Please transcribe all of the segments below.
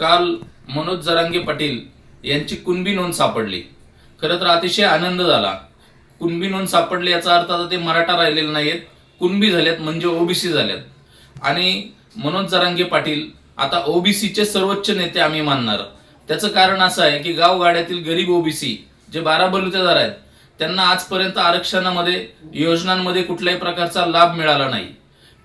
काल मनोज जरांगे पाटील यांची कुणबी नोंद सापडली. खरं तर अतिशय आनंद झाला. कुणबी नोंद सापडली याचा अर्थ आता ते मराठा राहिलेले नाहीत कुणबी झाल्यात म्हणजे ओबीसी झाल्यात आणि मनोज जरांगे पाटील आता ओबीसीचे सर्वोच्च नेते आम्ही मानणार. त्याचं कारण असं आहे की गावगाड्यातील गरीब ओबीसी जे बारा बलुतेदार आहेत त्यांना आजपर्यंत आरक्षणामध्ये योजनांमध्ये कुठल्याही प्रकारचा लाभ मिळाला नाही.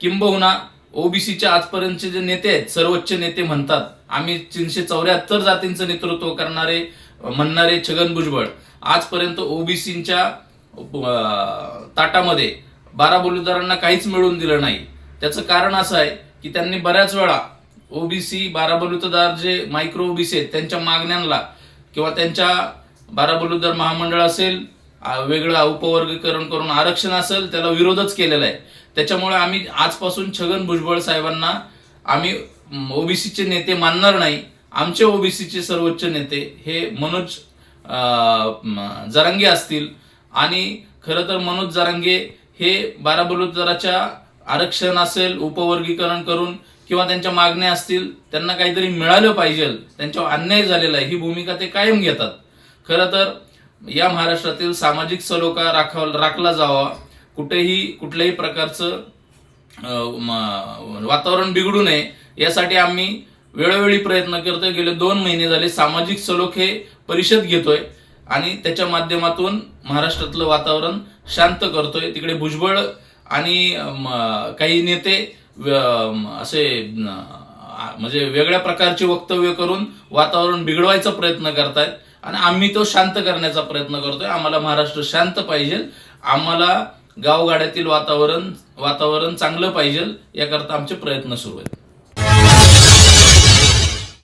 किंबहुना ओबीसीच्या आजपर्यंतचे जे नेते आहेत सर्वोच्च नेते म्हणतात. आम्ही तीनशे चौऱ्याहत्तर जातींचं नेतृत्व करणारे म्हणणारे छगन भुजबळ. आजपर्यंत ओबीसीच्या ताटामध्ये बारा बलुदारांना काहीच मिळवून दिलं नाही. त्याचं कारण असं आहे की त्यांनी बऱ्याच वेळा ओबीसी बारा बलुतेदार जे मायक्रो ओबीसी आहेत त्यांच्या मागण्यांना किंवा त्यांच्या बारा बलुतेदार महामंडळ असेल वेगळं उपवर्गीकरण करून आरक्षण असेल त्याला विरोधच केलेला आहे. त्याच्यामुळे आम्ही आजपासून छगन भुजबळ साहेबांना आम्ही ओबीसीचे नेते मानणार नाही. आमचे ओबीसीचे सर्वोच्च नेते हे मनोज जरांगे असतील. आणि खरं तर मनोज जरांगे हे बारा बलुतेदाराच्या आरक्षण असेल उपवर्गीकरण करून किंवा त्यांच्या मागण्या असतील त्यांना काहीतरी मिळालं पाहिजे. त्यांच्यावर अन्याय झालेला आहे. ही भूमिका ते कायम घेतात. खरं तर या महाराष्ट्रातील सामाजिक सलोखा राखा राखला जावा. कुठेही कुठल्याही प्रकारचं वातावरण बिघडू नये. यासाठी आम्ही वेळोवेळी प्रयत्न करतोय. गेले दोन महिने झाले सामाजिक सलोखे परिषद घेतोय आणि त्याच्या माध्यमातून महाराष्ट्रातलं वातावरण शांत करतोय. तिकडे भुजबळ आणि काही नेते असे म्हणजे वेगळ्या प्रकारची वक्तव्य करून वातावरण बिघडवायचा प्रयत्न करतायत. आणि आम्ही तो शांत करण्याचा प्रयत्न करतोय. आम्हाला महाराष्ट्र शांत पाहिजे. आम्हाला गावगाड्यातील वातावरण वातावरण चांगलं पाहिजे. याकरता आमचे प्रयत्न सुरू आहेत.